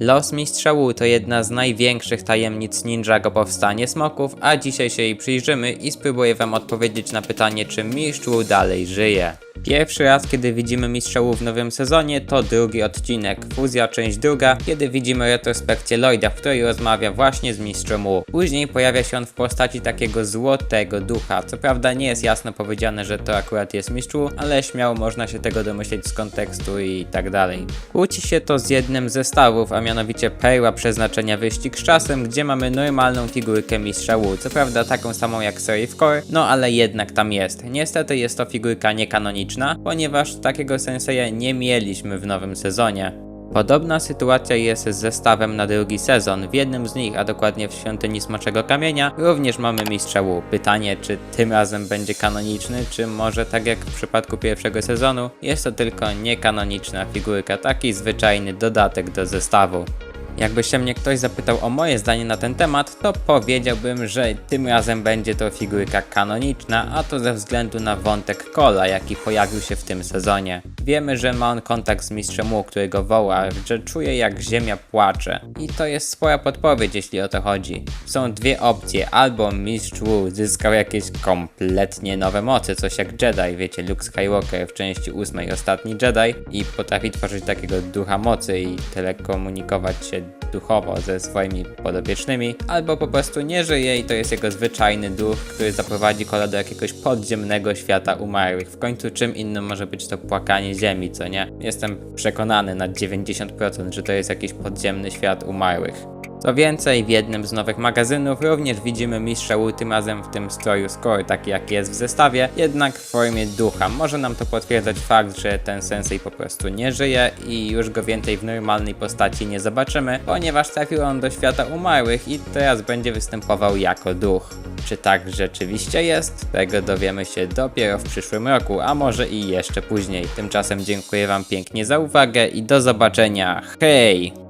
Los Mistrza Wu to jedna z największych tajemnic Ninjago powstanie smoków, a dzisiaj się jej przyjrzymy i spróbuję wam odpowiedzieć na pytanie, czy Mistrz Wu dalej żyje. Pierwszy raz, kiedy widzimy Mistrza w nowym sezonie, to drugi odcinek, fuzja część druga, kiedy widzimy retrospekcję Lloyda, w której rozmawia właśnie z Mistrzem Wu. Później pojawia się on w postaci takiego złotego ducha. Co prawda nie jest jasno powiedziane, że to akurat jest Mistrz ale śmiało można się tego domyśleć z kontekstu i tak dalej. Kłóci się to z jednym ze stawów, a mianowicie perła przeznaczenia wyścig z czasem, gdzie mamy normalną figurkę Mistrza. Co prawda taką samą jak Serif Core, no ale jednak tam jest. Niestety jest to figurka niekanoniczna, ponieważ takiego senseja nie mieliśmy w nowym sezonie. Podobna sytuacja jest z zestawem na drugi sezon. W jednym z nich, a dokładnie w Świątyni Smoczego Kamienia, również mamy Mistrza Wu. Pytanie, czy tym razem będzie kanoniczny, czy może tak jak w przypadku pierwszego sezonu, jest to tylko niekanoniczna figurka, taki zwyczajny dodatek do zestawu. Jakby się mnie ktoś zapytał o moje zdanie na ten temat, to powiedziałbym, że tym razem będzie to figurka kanoniczna, a to ze względu na wątek Kola, jaki pojawił się w tym sezonie. Wiemy, że ma on kontakt z mistrzem Wu, który go woła, że czuje jak ziemia płacze. I to jest spora podpowiedź, jeśli o to chodzi. Są dwie opcje, albo mistrz Wu zyskał jakieś kompletnie nowe moce, coś jak Jedi, wiecie, Luke Skywalker w części ósmej Ostatni Jedi i potrafi tworzyć takiego ducha mocy i telekomunikować się duchowo ze swoimi podopiecznymi, albo po prostu nie żyje i to jest jego zwyczajny duch, który zaprowadzi kola do jakiegoś podziemnego świata umarłych. W końcu czym innym może być to płakanie ziemi, co nie? Jestem przekonany na 90%, że to jest jakiś podziemny świat umarłych. Co więcej, w jednym z nowych magazynów również widzimy mistrza Wu tym w tym stroju Score, taki jaki jest w zestawie, jednak w formie ducha. Może nam to potwierdzać fakt, że ten sensei po prostu nie żyje i już go więcej w normalnej postaci nie zobaczymy, ponieważ trafił on do świata umarłych i teraz będzie występował jako duch. Czy tak rzeczywiście jest? Tego dowiemy się dopiero w przyszłym roku, a może i jeszcze później. Tymczasem dziękuję Wam pięknie za uwagę i do zobaczenia. Hej!